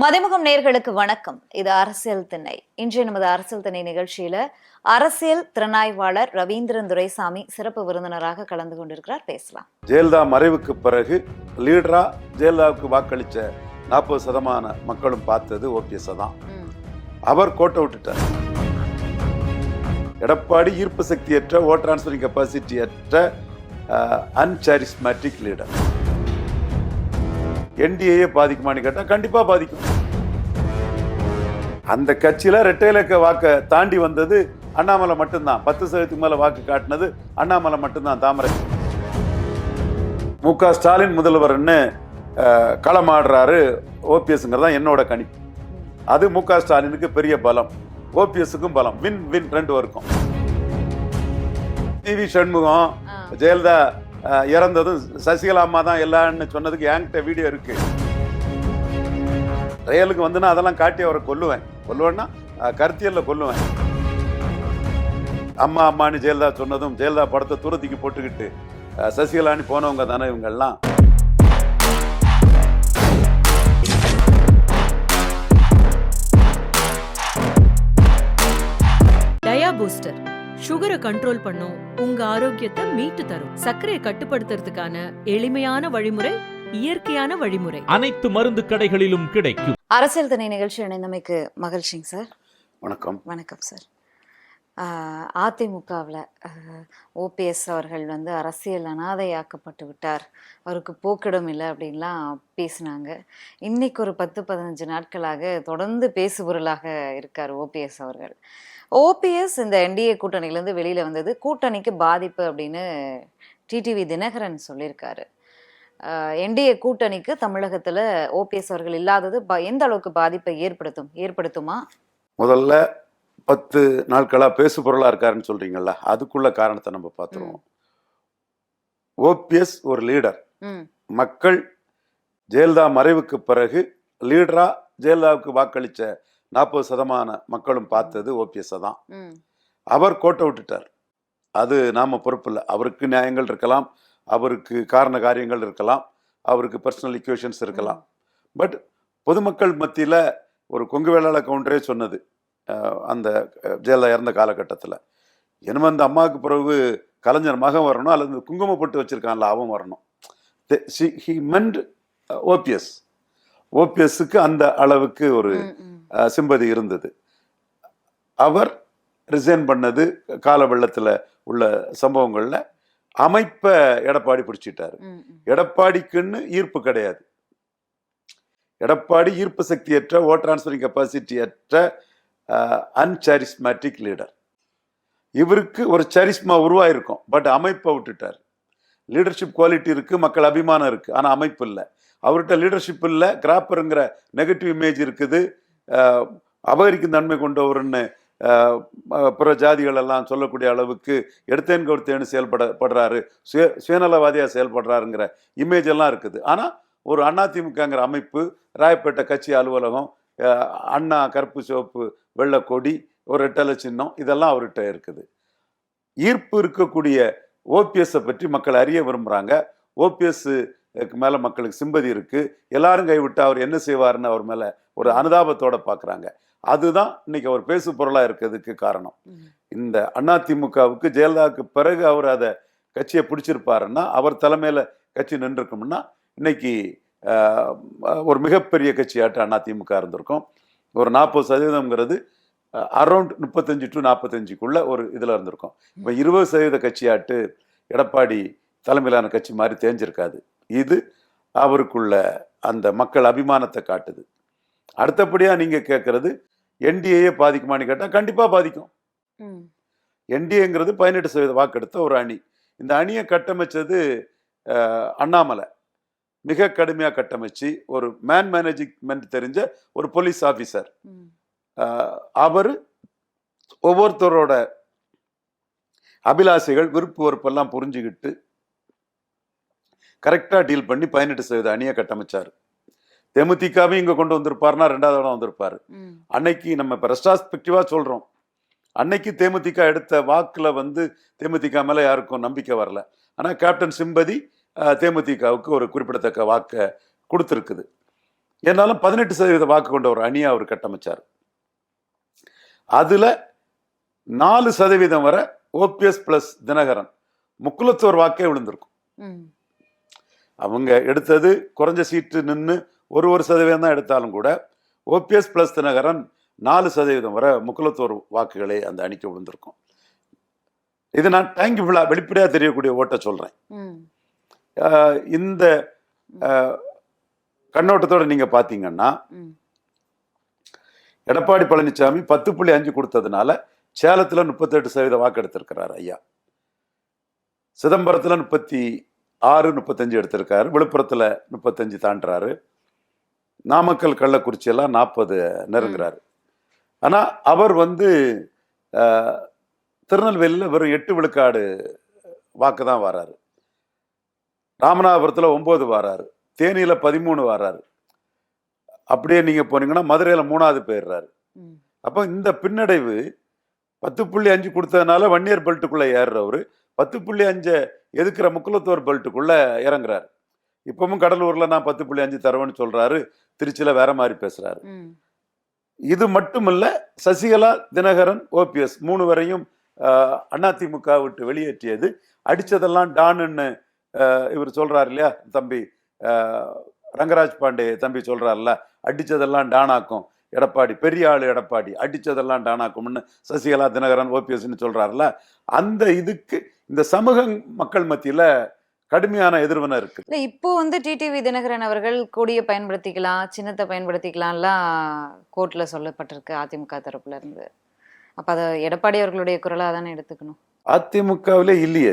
மதிமுகம் நேர்களுக்கு வணக்கம். இது அரசியல் திண்ணை. இன்றைய நமது அரசியல் திண்ணை நிகழ்ச்சியில அரசியல் திறனாய்வாளர் ரவீந்திரன் துரைசாமி சிறப்பு விருந்தினராக கலந்து கொண்டிருக்கிறார். பேசலாம். ஜெயலலிதா மறைவுக்கு பிறகு லீடரா ஜெயலலிதாவுக்கு வாக்களிச்ச நாற்பது சதமான மக்களும் பார்த்தது ஓபிஎஸ் தான். அவர் கோட்டை விட்டுட்டார். எடப்பாடி ஈர்ப்பு சக்தியற்ற ஓ டிரான்ஸ்பரிங் கெப்பாசிட்டி அற்ற அன்சாரிஸ்மேட்டிக் லீடர் என்டிஏயே பாதிக்குமான்னு கேட்டால் கண்டிப்பாக பாதிக்கும். அந்த கட்சியில் ரெட்டை இலக்க வாக்கை தாண்டி வந்தது அண்ணாமலை மட்டும்தான். பத்து சதவீதத்துக்கு மேலே வாக்கு காட்டினது அண்ணாமலை மட்டும்தான் தாமரை. மு க ஸ்டாலின் முதல்வர்னு களமாடுறாரு ஓபிஎஸ்ங்கிறது என்னோட கணிப்பு. அது மு க ஸ்டாலினுக்கு பெரிய பலம். ஓபிஎஸ்க்கும் பலம். வின் வின் ரெண்டு பேருக்கும். டிவி சண்முகம். ஜெயலலிதா இறந்ததும் சசிகலா அம்மா தான் எல்லான்னு சொன்னதுக்கு என்கிட்ட வீடியோ இருக்கு. ரயிலுக்கு வந்துன்னா அதெல்லாம் காட்டி அவரை கொல்லுவேன். கொல்லுவேன்னா கருத்தியலில் கொல்லுவேன். அம்மா அம்மானு ஜெயலலிதா சொன்னதும் ஜெயலலிதா படத்தை தூரத்துக்கு போட்டுக்கிட்டு சசிகலான்னு போனவங்க தானே இவங்கெல்லாம். டயா பூஸ்டர். சுகரை கண்ட்ரோல் பண்ணும். உங்க ஆரோக்கியத்தை மீட்டு தரும். சர்க்கரையை கட்டுப்படுத்துறதுக்கான எளிமையான வழிமுறை இயற்கையான வழிமுறை. அனைத்து மருந்து கடைகளிலும் கிடைக்கும். அரசியல் திணை நிகழ்ச்சி இணைந்தமைக்கு மகிழ்ச்சிங்க சார். வணக்கம். வணக்கம் சார். அதிமுகவில் ஓபிஎஸ் அவர்கள் வந்து அரசியல் அனாதையாக்கப்பட்டு விட்டார். அவருக்கு போக்கிடம் இல்லை அப்படின்லாம் பேசினாங்க. இன்னைக்கு ஒரு பத்து பதினஞ்சு நாட்களாக தொடர்ந்து பேசுபொருளாக இருக்கார் ஓபிஎஸ் அவர்கள். ஓபிஎஸ் இந்த என்டிஏ கூட்டணியிலேருந்து வெளியில் வந்தது. கூட்டணிக்கு பாதிப்பு அப்படின்னு டிடிவி தினகரன் சொல்லியிருக்காரு. என்டிஏ கூட்டணிக்கு தமிழகத்தில் ஓபிஎஸ் அவர்கள் இல்லாதது எந்த அளவுக்கு பாதிப்பை ஏற்படுத்தும் ஏற்படுத்துமா? முதல்ல பத்து நாட்களா பேசு பொருளா இருக்காருன்னு சொல்றீங்கல்ல அதுக்குள்ள காரணத்தை நம்ம பார்த்துருவோம். ஓபிஎஸ் ஒரு லீடர். மக்கள் ஜெயலலிதா மறைவுக்கு பிறகு லீடரா ஜெயலலிதாவுக்கு வாக்களிச்ச நாற்பது சதமான மக்களும் பார்த்தது ஓபிஎஸ் தான். அவர் கோட்டை விட்டுட்டார். அது நாம பொறுப்பில்லை அவருக்கு நியாயங்கள் இருக்கலாம் அவருக்கு காரண காரியங்கள் இருக்கலாம் அவருக்கு பர்சனல் இக்குவேஷன்ஸ் இருக்கலாம். பட் பொதுமக்கள் மத்தியில் ஒரு கொங்கு வேளாள கவுண்டரே சொன்னது அந்த ஜெயலலிதா இறந்த காலகட்டத்தில். என்னமோ அந்த அம்மாவுக்கு பிறகு கலைஞர் மகன் வரணும் அல்லது குங்குமப்பட்டு வச்சிருக்கான்ல அவன் வரணும். ஹி மென்ட் ஓபிஎஸ். ஓபிஎஸ்க்கு அந்த அளவுக்கு ஒரு. சிம்பதி இருந்தது. அவர் ரிசைன் பண்ணது கால வெள்ளத்தில் உள்ள சம்பவங்களில் அமைப்பை எடப்பாடி பிடிச்சிட்டாரு. எடப்பாடிக்குன்னு ஈர்ப்பு கிடையாது. எடப்பாடி ஈர்ப்பு சக்தியற்ற ஓ கெப்பாசிட்டி அற்ற அன்சாரிஸ்மேட்டிக் லீடர் இவருக்கு ஒரு சரிஸ்மா உருவாயிருக்கும் பட் அமைப்பை விட்டுட்டார். லீடர்ஷிப் குவாலிட்டி இருக்கு மக்கள் அபிமானம் இருக்கு ஆனா அமைப்பு இல்லை. அவர்கிட்ட லீடர்ஷிப் இல்லை கிராப்பருங்கிற நெகட்டிவ் இமேஜ் இருக்குது. அபகரிக்கும் தன்மை கொண்டவர்னு பிற ஜாதிகள் எல்லாம் சொல்லக்கூடிய அளவுக்கு எடுத்தேன் கொடுத்தேன்னு செயல்படப்படுறாரு சுய சுயநலவாதியாக செயல்படுறாருங்கிற இமேஜ் எல்லாம் இருக்குது. ஆனால் ஒரு அதிமுகங்கிற அமைப்பு ராயப்பேட்டை கட்சி அலுவலகம் அண்ணா கருப்பு சிவப்பு வெள்ளை கொடி ஒரு ரெட்டலை சின்னம் இதெல்லாம் அவர்கிட்ட இருக்குது. ஈர்ப்பு இருக்கக்கூடிய ஓபிஎஸ்ஸை பற்றி மக்கள் அறிய விரும்புகிறாங்க ஓபிஎஸ் மேலே மக்களுக்கு சிம்பதி இருக்கு. எல்லாரும் கைவிட்டு அவர் என்ன செய்வாருன்னு அவர் மேலே ஒரு அனுதாபத்தோட பார்க்குறாங்க அதுதான் இன்னைக்கு அவர் பேசு பொருளாக இருக்கிறதுக்கு காரணம். இந்த அதிமுகவுக்கு ஜெயலலிதாவுக்கு பிறகு அவர் அதை கட்சியை பிடிச்சிருப்பாருன்னா அவர் தலைமையில் கட்சி நின்றுருக்கும்னா இன்னைக்கு ஒரு மிகப்பெரிய கட்சியாட்டு அதிமுக இருந்திருக்கும். ஒரு நாற்பது சதவீதம்ங்கிறது அரௌண்ட் முப்பத்தஞ்சு டு நாற்பத்தஞ்சுக்குள்ள ஒரு இதில் இருந்திருக்கும். இப்போ இருபது சதவீத கட்சியாட்டு எடப்பாடி தலைமையிலான கட்சி மாதிரி தேஞ்சிருக்காது. இது அவருக்குள்ள அந்த மக்கள் அபிமானத்தை காட்டுது. அடுத்தபடியாக நீங்கள் கேட்குறது என்டிஏயே பாதிக்குமான்னு கேட்டால் கண்டிப்பாக பாதிக்கும். என்டிஏங்கிறது பதினெட்டு சதவீத வாக்கெடுத்த ஒரு அணி. இந்த அணியை கட்டமைச்சது அண்ணாமலை. மிக கடுமையாக கட்டமைச்சு ஒரு மேன் மேனேஜ்மெண்ட் தெரிஞ்ச ஒரு போலீஸ் ஆஃபீஸர். அவர் ஒவ்வொருத்தரோட அபிலாசைகள் விருப்பு வெறுப்பெல்லாம் புரிஞ்சுக்கிட்டு கரெக்டாக டீல் பண்ணி பதினெட்டு சதவீத அணியை கட்டமைச்சார். தேமுதிகவையும் இங்கே கொண்டு வந்திருப்பாருன்னா ரெண்டாவது இடம் வந்திருப்பாரு. அன்னைக்கு நம்ம இப்போ ரெஸ்ட்ராஸ்பெக்டிவாக சொல்கிறோம் அன்னைக்கு தேமுதிக எடுத்த வாக்கில் வந்து தேமுதிக மேலே யாருக்கும் நம்பிக்கை வரல. ஆனால் கேப்டன் சிம்பதி தேமுதிகவுக்கு ஒரு குறிப்பிடத்தக்க வாக்கை கொடுத்துருக்குது. என்னாலும் பதினெட்டு சதவீத வாக்கு கொண்ட ஒரு அணியை அவர் கட்டமைச்சார். அதுல நாலு சதவீதம் வரை ஓபிஎஸ் பிளஸ் தினகரன் முக்குலத்தோர் வாக்கே விழுந்திருக்கும். அவங்க எடுத்தது குறைஞ்ச சீட்டு நின்று ஒரு ஒரு சதவீதம் தான் எடுத்தாலும் கூட ஓபிஎஸ் பிளஸ் தினகரன் நாலு சதவீதம் வரை முக்குலத்தோர் வாக்குகளை அந்த அணிக்கு விழுந்திருக்கும். இது நான் டேங்கிபிளா வெளிப்படையாக தெரியக்கூடிய ஓட்டை ஆஹ் இந்த கண்ணோட்டத்தோட நீங்க பாத்தீங்கன்னா ம். எடப்பாடி பழனிசாமி பத்து புள்ளி அஞ்சு கொடுத்ததுனால சேலத்துல முப்பத்தெட்டு சதவீத வாக்கு எடுத்திருக்கிறார் ஐயா. சிதம்பரத்துல முப்பத்தி ஆறு முப்பத்தஞ்சு எடுத்திருக்காரு. விழுப்புரத்துல முப்பத்தஞ்சு தாண்டுறாரு. நாமக்கல் கள்ளக்குறிச்சி எல்லாம் நாற்பது நெருங்குறாரு. ஆனா அவர் வந்து திருநெல்வேலியில் வெறும் எட்டு விழுக்காடு வாக்கு தான் வராரு. ராமநாதபுரத்துல ஒன்பது வராரு. தேனியில பதிமூணு வராரு. அப்படியே நீங்க போனீங்கன்னா மதுரையில மூணாவது போயிடுறாரு. அப்போ இந்த பின்னடைவு பத்து புள்ளி அஞ்சு கொடுத்ததுனால வன்னியர் பெல்ட்டுக்குள்ள ஏறுறவர். பத்து புள்ளி அஞ்சை எதுக்குற முக்குலத்தோர் பெல்ட்டுக்குள்ள இறங்குறாரு. இப்பவும் கடலூர்ல நான் பத்து புள்ளி அஞ்சு தருவேன்னு சொல்றாரு. திருச்சியில வேற மாதிரி பேசுறாரு. ம். இது மட்டுமல்ல சசிகலா தினகரன் ஓபிஎஸ் மூணு வரையும் அதிமுக விட்டு வெளியேற்றியது. அடிச்சதெல்லாம் டானுன்னு ஆஹ், இவர் சொல்றாரு இல்லையா? தம்பி ரங்கராஜ் பாண்டே தம்பி சொல்றாருல்ல? அடிச்சதெல்லாம் டானாக்கும். எடப்பாடி பெரிய ஆளு எடப்பாடி அடிச்சதெல்லாம் டானாக்கும்னு சசிகலா தினகரன் ஓபிஎஸ்ன்னு சொல்கிறாருல அந்த இதுக்கு இந்த சமூக மக்கள் மத்தியில கடுமையான எதிர்வினை இருக்கு. இல்லை இப்போ வந்து டிடிவி தினகரன் அவர்கள் கொடியை பயன்படுத்திக்கலாம் சின்னத்தை பயன்படுத்திக்கலாம்லாம் கோர்ட்ல சொல்லப்பட்டிருக்கு அதிமுக தரப்புல இருந்து. அப்ப அத எடப்பாடி அவர்களுடைய குரலா தானே எடுத்துக்கணும். அதிமுகவிலே இல்லையே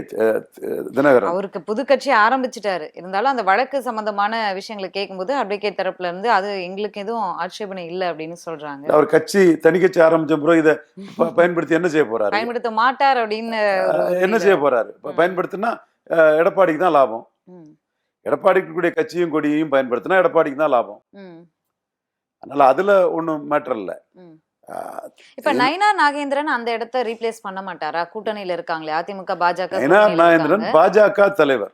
தினகரன். அவருக்கு புது கட்சி ஆரம்பிச்சிட்டாரு. இருந்தாலும் அந்த வழக்கு சம்பந்தமான விஷயங்களை கேட்கும்போது அட்வொகேட் தரப்புல இருந்து அது எங்களுக்கு எதுவும் ஆட்சேபனை இல்லை அப்படின்னு சொல்றாங்க. அவர் கட்சி தனி கட்சி ஆரம்பிச்ச பிறகு இதை பயன்படுத்தி என்ன செய்ய போறாரு? பயன்படுத்த மாட்டார் அப்படின்னு என்ன செய்ய போறாரு. பயன்படுத்தினா எடப்பாடிக்கு தான் லாபம். எடப்பாடிக்கு கூடிய கட்சியும் கொடியையும் பயன்படுத்தினா எடப்பாடிக்கு தான் லாபம். அதனால அதுல ஒண்ணும் மேட்டர் இல்ல. இப்ப நயனா நாகேந்திரன் அந்த இடத்த ரீப்ளேஸ் பண்ண மாட்டாரா? கூட்டணியில இருக்காங்களே அதிமுக பாஜக கூட்டணியில நாகேந்திரன். பாஜக தலைவர்.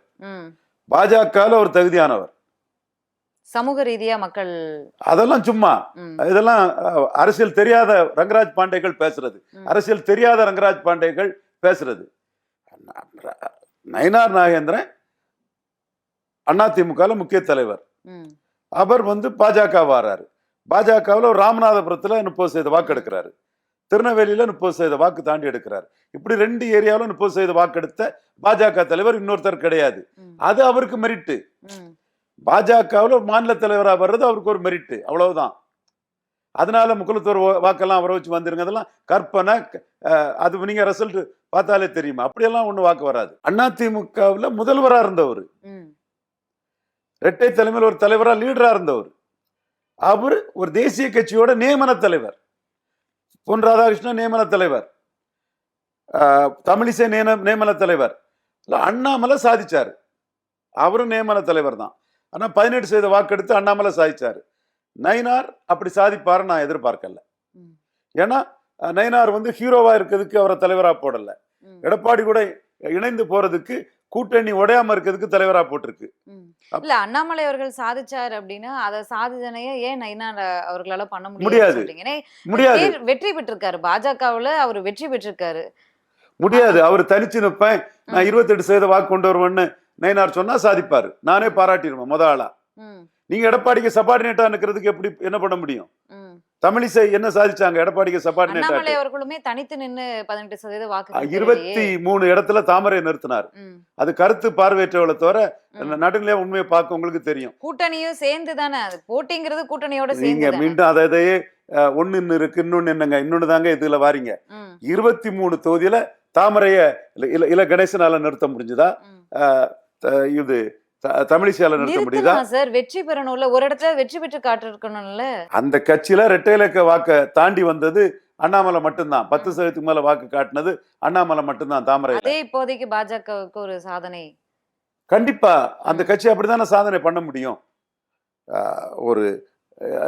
பாஜகல ஒரு தகுதியானவர். சமூக ரீதியா மக்கள் அதெல்லாம் சும்மா. இதெல்லாம் அரசியல் தெரியாத ரங்கராஜ் பாண்டேகள் பேசுறது. அரசியல் தெரியாத ரங்கராஜ் பாண்டேகள் பேசுறது. நயினார் நாகேந்திரன் அதிமுகல முக்கிய தலைவர். அவர் வந்து பாஜக வாராரு. பாஜகவில் ராமநாதபுரத்துல முப்பது சதவீத வாக்கு எடுக்கிறாரு. திருநெல்வேலியில முப்பது சதவீத வாக்கு தாண்டி எடுக்கிறார். இப்படி ரெண்டு ஏரியாவில் முப்பது சதவீத வாக்கு எடுத்த பாஜக தலைவர் இன்னொருத்தர் கிடையாது. அது அவருக்கு மெரிட்டு. பாஜகவில் ஒரு மாநில தலைவரா வர்றது அவருக்கு ஒரு மெரிட்டு. அவ்வளவுதான். அதனால முக்குலத்தோர் வா- வாக்கெல்லாம் வர வச்சு வந்துருங்க அதெல்லாம் கற்பனை அது நீங்க ரிசல்ட் பார்த்தாலே தெரியுமா? அப்படியெல்லாம் ஒண்ணு வாக்கு வராது. அதிமுகவில் முதல்வரா இருந்தவர். இரட்டை தலைமையில் ஒரு தலைவரா லீடரா இருந்தவர். அவர் ஒரு தேசிய கட்சியோட நியமன தலைவர். பொன் ராதாகிருஷ்ணன் நியமன தலைவர். தமிழிசை நியமன நியமன தலைவர். அண்ணாமலை சாதிச்சாரு. அவரும் நியமன தலைவர் தான். ஆனா பதினெட்டு சதவீத வாக்கெடுத்து அண்ணாமலை சாதிச்சாரு. நயினார் அப்படி சாதிப்பாரு நான் எதிர்பார்க்கல. ஏன்னா நயினார் வந்து ஹீரோவா இருக்கிறதுக்கு அவரை தலைவரா போடல. எடப்பாடி கூட இணைந்து போறதுக்கு கூட்டணி உடையாம இருக்கிறதுக்கு தலைவரா போட்டிருக்கு. இல்ல அண்ணாமலை அவர்கள் சாதிச்சார் அப்படின்னா அத சாதிதனைய ஏன் நயினா அவர்களால பண்ண முடியாது. முடியாது. வெற்றி பெற்றிருக்காரு. பாஜகவுல அவர் வெற்றி பெற்றிருக்காரு. முடியாது. அவர் தனிச்சு நிற்பேன் நான் இருபத்தெட்டு சதவீத வாக்கு கொண்டு வருவேன்னு நயினார் சொன்னா சாதிப்பாரு. நானே பாராட்டிடுவேன் முத ஆளா. நீங்க எடப்பாடிக்கு சபார்டினேட்டா நிக்கிறதுக்கு எப்படி என்ன பண்ண முடியும். தமிழிசை என்ன சாதிச்சாங்க? எடப்பாடிக்கு அண்ணாமலை சபார்டினேட்டா அவர்களுமே தனித்து நின்னு பதினெட்டு சதவீத வாக்கு இருபத்தி மூணு இடத்துல தாமரை நிறுத்தினார். அது கருத்து பார்வையற்றவளை தவிர. நடுநிலையா உண்மையை பார்க்க உங்களுக்கு தெரியும். கூட்டணியும் சேர்ந்து தானே அது போட்டிங்கிறது கூட்டணியோட நீங்க. மீண்டும் அதை இதையே ஒண்ணு இன்னும் இருக்கு இன்னொன்னு என்னங்க? இன்னொன்னு தாங்க இதுல வாரீங்க. இருபத்தி மூணு தொகுதியில தாமரைய இல்ல கணேசனால நிறுத்த முடிஞ்சுதா? இது தமிழிசையால நிறுத்த முடியுதா? சார்? வெற்றி பெறணும்ல. ஒரு இடத்துல வெற்றி பெற்று காட்டிருக்கணும்ல அந்த கட்சியில ரெட்டை இலக்க வாக்க தாண்டி வந்தது அண்ணாமலை மட்டும்தான். பத்து சதவீதத்துக்கு மேல வாக்கு காட்டினது அண்ணாமலை மட்டும்தான் தாமரையில அதே இப்போதைக்கு பாஜகவுக்கு ஒரு சாதனை. கண்டிப்பா. அந்த. கட்சி அப்படித்தானே சாதனை பண்ண முடியும்? ஒரு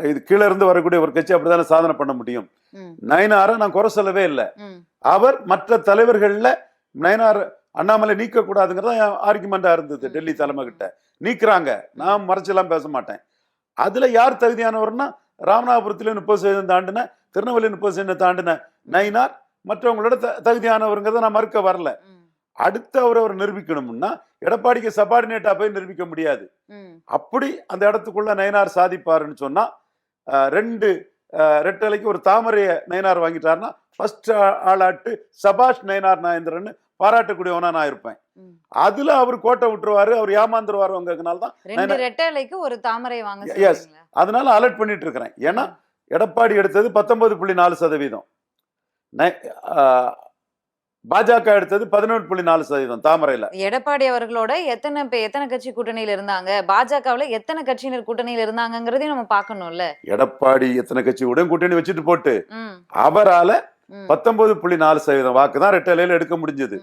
இது கீழ இருந்து வரக்கூடிய ஒரு கட்சி அப்படித்தானே சாதனை பண்ண முடியும்? நயனார நான் குறை சொல்லவே இல்லை. அவர் மற்ற தலைவர்கள்ல நயனார் அண்ணாமலை நீக்க கூடாதுங்கிறதா ஆர்குமெண்டா இருந்தது. டெல்லி தலைமை கிட்ட நீக்குறாங்க. நான் மறைச்செல்லாம் பேச மாட்டேன். அதுல யார் தகுதியானவர்னா ராமநாதபுரத்துல முப்பது சதவீதம் தாண்டின திருநெல்வேலி முப்பது சதவீதம் தாண்டின நயினார். மற்றவங்களோட த தகுதியானவருங்கிறத நான் மறுக்க வரல. அடுத்து அவர் அவர் நிரூபிக்கணும்னா எடப்பாடிக்கு சபார்டினேட்டா போய் நிரூபிக்க முடியாது. அப்படி அந்த இடத்துக்குள்ள நயனார் சாதிப்பாருன்னு சொன்னா ரெண்டு ரெட்டலைக்கு ஒரு தாமரைய நயனார் வாங்கிட்டாருன்னா ஃபர்ஸ்ட் ஆளாட்டு சபாஷ் நயனார் நாயந்திரன் பாராட்டக்கூடியவனா நான் இருப்பேன். அதுல அவர் கோட்டை விட்டுருவாரு அவர் ஏமாந்துருவாருங்கிறதுனால தான் ஒரு தாமரை வாங்க. சொல்றீங்களா? அதனால அலர்ட் பண்ணிட்டு இருக்கிறேன் ஏன்னா எடப்பாடி எடுத்தது பத்தொன்பது புள்ளி நாலு சதவீதம். பாஜக எடுத்தது பதினொன்று புள்ளி நாலு சதவீதம் தாமரையில. எடப்பாடி அவர்களோட எத்தனை எத்தனை கட்சி கூட்டணியில இருந்தாங்க பாஜகவுல எத்தனை கட்சியினர் கூட்டணியில இருந்தாங்கங்கிறதையும் நம்ம பார்க்கணும்ல. எடப்பாடி எத்தனை கட்சி உடன் கூட்டணி வச்சுட்டு போட்டு அவரால பத்தொன்பது புள்ளி நாலு சதவீதம் வாக்கு தான் ரெட்டலையில எடுக்க முடிஞ்சது.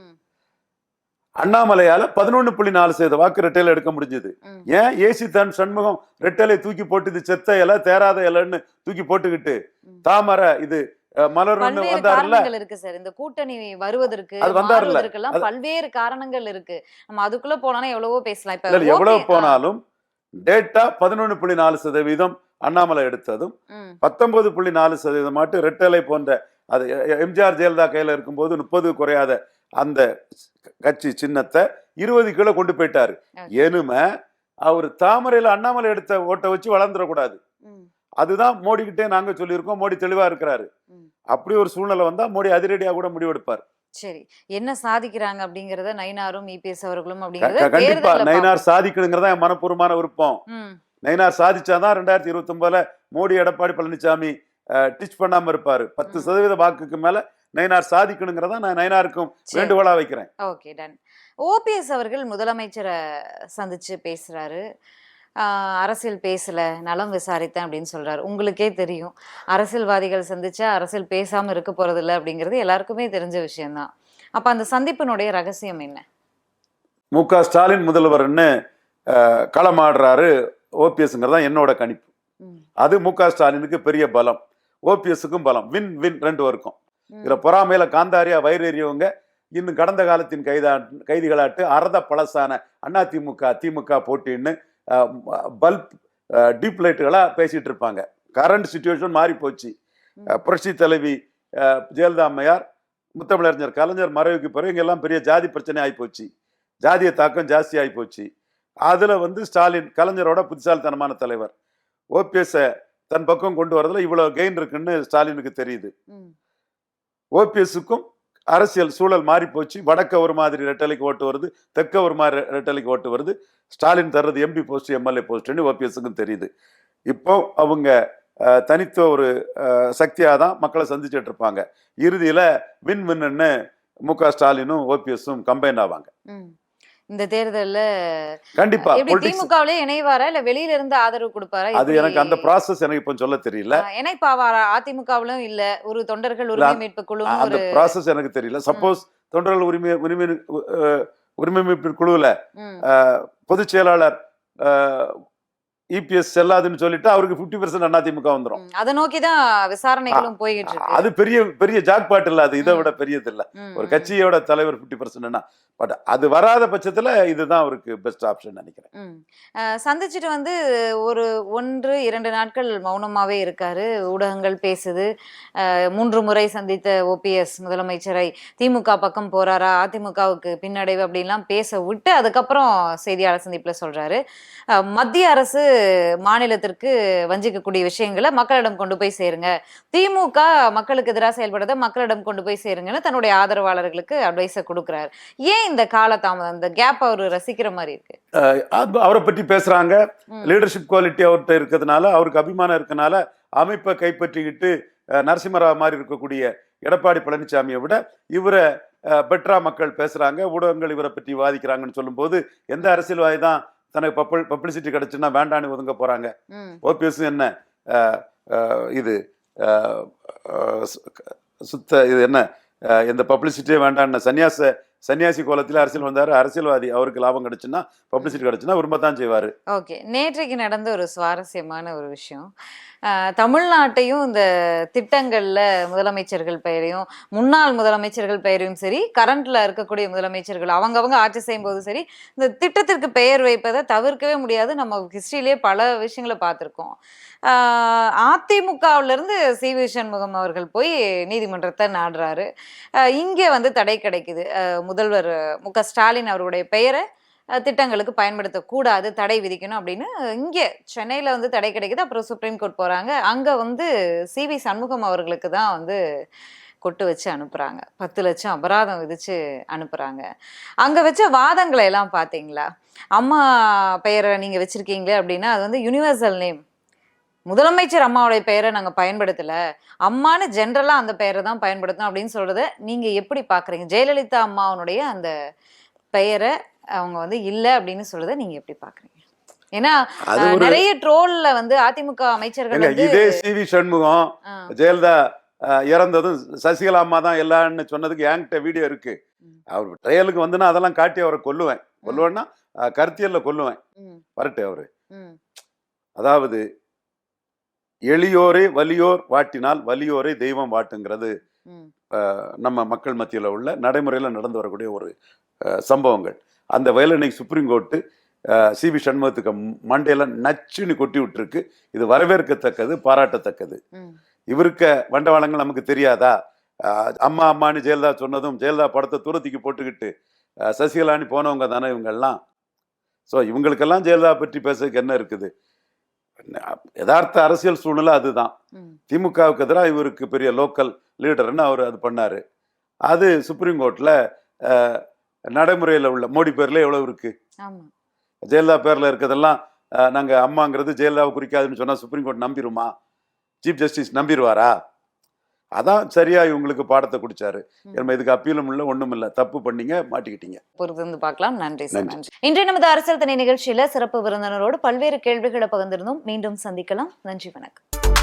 அண்ணாமலையால பதினொன்று புள்ளி நாலு சதவீத வாக்கு ரெட்டையில எடுக்க முடிஞ்சது. ஏன் ஏசி தன் சண்முகம் ரெட்டலை தூக்கி போட்டு செத்த இலை தேராத இலைன்னு தூக்கி போட்டுக்கிட்டு. தாமரை இது மலர்னு காரணங்கள் இருக்கு சார். இந்த கூட்டணி வருவதற்கு அது. மாறுவதற்கெல்லாம் பல்வேறு காரணங்கள் இருக்கு. நம்ம அதுக்குள்ள போனா எவ்வளவோ பேசலாம். இப்ப எவ்வளவு போனாலும் டேட்டா பதினொன்று புள்ளி நாலு சதவீதம் அண்ணாமலை எடுத்ததும் பத்தொன்பது புள்ளி நாலு சதவீதம் மட்டும் ரெட்டலை போன்ற அது எம்ஜிஆர் ஜெயலலிதா கையில இருக்கும்போது முப்பது குறையாத அந்த கட்சி சின்னத்தை இருபது கிலோ கொண்டு போயிட்டாரு. எனும அவர் தாமரையில அண்ணாமலை எடுத்த ஓட்டை வச்சு வளர்ந்துடக்கூடாது. அதுதான் மோடி கிட்டே நாங்க சொல்லியிருக்கோம் மோடி தெளிவா இருக்கிறாரு. அப்படி ஒரு சூழ்நிலை வந்தா மோடி அதிரடியா கூட முடிவெடுப்பார் சரி. என்ன சாதிக்கிறாங்க அப்படிங்கறத நைனாரும் இபிஎஸ் அவர்களும் அப்படிங்கறத கண்டிப்பா. நயினார் சாதிக்கணுங்கிறதா என் மனப்பூர்வமான விருப்பம். நயினார் சாதிச்சாதான் ரெண்டாயிரத்தி இருபத்தி ஒன்பதுல மோடி எடப்பாடி பழனிசாமி டிச் பண்ணாம இருப்பாரு. பத்து. சதவீத வாக்குக்கு மேல நயினார் சாதிக்கணுங்கிறதா நான் நயினாருக்கும். வேண்டுகோளா வைக்கிறேன். Okay done. ஓபிஎஸ் அவர்கள் முதலமைச்சரை சந்திச்சு பேசுறாரு. அரசியல் பேசல நலம் விசாரித்தேன் அப்படின்னு சொல்றாரு. உங்களுக்கே தெரியும். அரசியல்வாதிகள் சந்திச்சா அரசியல் பேசாம இருக்க போறது இல்ல அப்படிங்கிறது எல்லாருக்குமே தெரிஞ்ச விஷயம்தான். அப்ப அந்த சந்திப்பினுடைய ரகசியம் என்ன? மு. க. ஸ்டாலின் முதல்வர்னு களமாடுறாரு ஓபிஎஸ்ங்கிறதா என்னோட கணிப்பு. அது மு. க. ஸ்டாலினுக்கு பெரிய பலம். ஓபிஎஸ்க்கும் பலம். வின் வின் ரெண்டு வரைக்கும். இதுல பொறாமையில காந்தாரியா வயிறெறியவங்க இன்னும் கடந்த காலத்தின் கைதா கைதிகளாட்டு அறத பழசான அதிமுக திமுக போட்டின்னு பல்ப் டீப் லைட்டுகளா பேசிட்டு இருப்பாங்க. கரண்ட் சுச்சுவேஷன் மாறி போச்சு. புரட்சி தலைவி ஜெயலலிதா அம்மையார் முத்தமிழறிஞர் கலைஞர் மறைவுக்கு பிறகு இங்கெல்லாம் பெரிய ஜாதி பிரச்சனை ஆகி போச்சு. ஜாதிய தாக்கம் ஜாஸ்தி ஆகி போச்சு. அதுல வந்து ஸ்டாலின் கலைஞரோட புத்திசாலித்தனமான தலைவர். ஓபிஎஸ் தன் பக்கம் கொண்டு வரதுல இவ்வளவு கெயின் இருக்குன்னு ஸ்டாலினுக்கு தெரியுது. ஓபிஎஸ்க்கும் அரசியல் சூழல் மாறி போச்சு. வடக்க ஒரு மாதிரி ரெட்டலைக்கு ஓட்டு வருது. தெற்க ஒரு மாதிரி ரெட்டலைக்கு ஓட்டு வருது. ஸ்டாலின் தர்றது எம்பி போஸ்ட் எம்எல்ஏ போஸ்ட்னு ஓபிஎஸ்க்கும் தெரியுது. இப்போ அவங்க அஹ், தனித்த ஒரு சக்தியாக தான் மக்களை சந்திச்சுட்டு இருப்பாங்க. இறுதியில் வின் வின்னு மு க ஸ்டாலினும் ஓபிஎஸும் கம்பைன் ஆவாங்க. இந்த தேர்தல்ல கண்டிப்பா திமுகவிலே இணைவாரா? இல்ல வெளியில இருந்து ஆதரவு கொடுப்பாரா? அது எனக்கு அந்த ப்ராசஸ் எனக்கு இப்போ சொல்ல தெரியல. இணைப்பாவாரா? அதிமுகவிலும் இல்ல. ஒரு தொண்டர்கள் உரிமை மீட்பு குழு அந்த ப்ராசஸ் எனக்கு தெரியல. சப்போஸ் தொண்டர்கள் உரிமை உரிமை உரிமை மீட்பு குழுவில் பொதுச் செயலாளர் இபிஎஸ் செல்லாதுன்னு சொல்லிட்டு அவருக்கு ஃபிஃப்டி பர்சன்ட் அதிமுக வந்துடும். அதை நோக்கிதான் விசாரணைகளும் போய்கிட்டு இருக்கு. அது பெரிய பெரிய ஜாக்பாட் இல்ல அது இதை. விட பெரியது இல்ல ஒரு. கட்சியோட தலைவர் ஃபிஃப்டி பர்சன்ட்னா பட் அது வராத பட்சத்துல இதுதான் அவருக்கு பெஸ்ட் ஆப்ஷன் நினைக்கிறேன். சந்திச்சுட்டு வந்து ஒரு ஒன்று இரண்டு நாட்கள் மௌனமாவே இருக்காரு. ஊடகங்கள் பேசுது. மூன்று முறை சந்தித்த ஓபிஎஸ் முதலமைச்சரை திமுக பக்கம் போறாரா அதிமுகவுக்கு பின்னடைவு அப்படின்லாம் பேச விட்டு அதுக்கப்புறம் செய்தியாளர் சந்திப்புல சொல்றாரு. மத்திய அரசு மாநிலத்திற்கு வஞ்சிக்கக்கூடிய விஷயங்களை மக்களிடம் கொண்டு போய் சேருங்க. திமுக மக்களுக்கு எதிராக செயல்படுறத மக்களிடம் கொண்டு போய் சேருங்கன்னு தன்னுடைய ஆதரவாளர்களுக்கு அட்வைஸை கொடுக்குறாரு. ஏன் இந்த காலதாமதம் இந்த கேப் அவர் ரசிக்கிற மாதிரி இருக்கு? அவரை பற்றி பேசுறாங்க. லீடர்ஷிப் குவாலிட்டி அவர்கிட்ட இருக்கிறதுனால அவருக்கு அபிமானம் இருக்கனால அமைப்பை கைப்பற்றிக்கிட்டு நரசிம்மராவ் மாதிரி இருக்கக்கூடிய எடப்பாடி பழனிசாமியை விட இவரை பெட்ரா மக்கள் பேசுறாங்க ஊடகங்கள் இவரை பற்றி வாதிக்கிறாங்கன்னு சொல்லும்போது எந்த அரசியல்வாதி தான் தனக்கு பப்பல் பப்ளிசிட்டி கிடைச்சுன்னா வேண்டான்னு ஒதுங்க போறாங்க. ம். ஓபிஎஸ் என்ன? இது சுத்த இது என்ன? எந்த பப்ளிசிட்டியே வேண்டான்னு சன்னியாச சன்னியாசி கோலத்தில் அரசியல் வந்தார். அரசியல்வாதி அவருக்கு லாபம் கிடைச்சுன்னா பப்ளிசிட்டி கிடைச்சுன்னா விரும்பத்தான் செய்வார். ஓகே. நேற்றைக்கு நடந்த ஒரு சுவாரஸ்யமான ஒரு விஷயம். தமிழ்நாட்டையும் இந்த திட்டங்களில் முதலமைச்சர்கள் பெயரையும் முன்னாள் முதலமைச்சர்கள் பெயரையும் சரி கரண்ட்ல இருக்கக்கூடிய முதலமைச்சர்கள் அவங்கவங்க ஆட்சி செய்யும் போது சரி இந்த திட்டத்திற்கு பெயர் வைப்பதை தவிர்க்கவே முடியாது. நம்ம ஹிஸ்ட்ரியிலே பல விஷயங்களை பார்த்துருக்கோம். அதிமுகவிலிருந்து சி. வி. சண்முகம் அவர்கள் போய் நீதிமன்றத்தை நாடுறாரு. இங்கே வந்து தடை கிடைக்குது. முதல்வர் மு க ஸ்டாலின் அவருடைய பெயரை திட்டங்களுக்கு பயன்படுத்தக்கூடாது தடை விதிக்கணும் அப்படின்னு இங்கே சென்னையில் வந்து தடை கிடைக்குது. அப்புறம் சுப்ரீம் கோர்ட் போகிறாங்க அங்கே வந்து சி. வி. சண்முகம் அவர்களுக்கு தான் வந்து கொட்டு வச்சு அனுப்புகிறாங்க பத்து லட்சம் அபராதம் விதித்து அனுப்புகிறாங்க அங்கே வச்ச வாதங்களை எல்லாம் பார்த்தீங்களா? அம்மா பெயரை நீங்கள் வச்சுருக்கீங்களே அப்படின்னா அது வந்து யுனிவர்சல் நேம் முதலமைச்சர் அம்மாவுடைய பெயரை நாங்கள் பயன்படுத்தலை. அம்மான்னு ஜென்ரலாக அந்த பெயரை தான் பயன்படுத்தணும் அப்படின்னு சொல்கிறத நீங்கள் எப்படி பார்க்குறீங்க ஜெயலலிதா அம்மாவனுடைய அந்த பெயரை அவங்க வந்து இல்லை அப்படின்னு சொல்றதை நீங்க எப்படி பாக்குறீங்க? ஏன்னா நிறைய ட்ரோல்ல வந்து அதிமுக அமைச்சர்கள் இதே சி வி சண்முகம் ஜெயலலிதா இறந்ததும் சசிகலா அம்மா தான் எல்லான்னு சொன்னதுக்கு என்கிட்ட வீடியோ இருக்கு. அவர் ட்ரையலுக்கு வந்துன்னா அதெல்லாம் காட்டி அவரை கொல்லுவேன். கொல்லுவேன்னா கருத்தியல்ல கொல்லுவேன். வரட்டு அவரு. அதாவது எளியோரை வலியோர் வாட்டினால் வலியோரை தெய்வம் வாட்டுங்கிறது. நம்ம மக்கள் மத்தியில் உள்ள நடைமுறையில் நடந்து வரக்கூடிய ஒரு சம்பவங்கள். அந்த இன்னைக்கு சுப்ரீம் கோர்ட்டு சி வி சண்முகத்துக்கு மண்டையில நச்சுன்னு கொட்டி விட்டுருக்கு. இது வரவேற்கத்தக்கது பாராட்டத்தக்கது. இவருக்க வண்டவாளங்கள் நமக்கு தெரியாதா? அம்மா அம்மான்னு ஜெயலலிதா சொன்னதும் ஜெயலலிதா படத்தை தூரத்துக்கு போட்டுக்கிட்டு சசிகலான்னு போனவங்க தானே இவங்கெல்லாம். ஸோ இவங்களுக்கெல்லாம் ஜெயலலிதா பற்றி பேசுறதுக்கு என்ன இருக்குது? யதார்த்த அரசியல் சூழ்நிலை அதுதான். திமுகவுக்கு எதிராக இவருக்கு பெரிய லோக்கல் லீடர்னு அவர் அது பண்ணார். அது சுப்ரீம் கோர்ட்டில் நடைமுறையில் உள்ள மோடி பேரில் எவ்வளோ இருக்கு? ஜெயலலிதா பேரில் இருக்கிறதெல்லாம் நாங்கள் அம்மாங்கிறது ஜெயலலிதாவை குறிக்காதுன்னு சொன்னால் சுப்ரீம் கோர்ட் நம்பிருமா? சீஃப் ஜஸ்டிஸ் நம்பிடுவாரா அதான் சரியா இவங்களுக்கு பாடத்தை குடிச்சாரு. நம்ம இதுக்கு அப்பீலும் இல்லை ஒன்றும் இல்லை. தப்பு பண்ணீங்க மாட்டிக்கிட்டீங்க. பொறுத்து வந்து பார்க்கலாம். நன்றி சார் நன்றி. நன்றி. இன்றைய நமது அரசியல் தனி நிகழ்ச்சியில சிறப்பு விருந்தினரோடு பல்வேறு கேள்விகளை பகிர்ந்திருந்தோம். மீண்டும் சந்திக்கலாம். நன்றி வணக்கம்.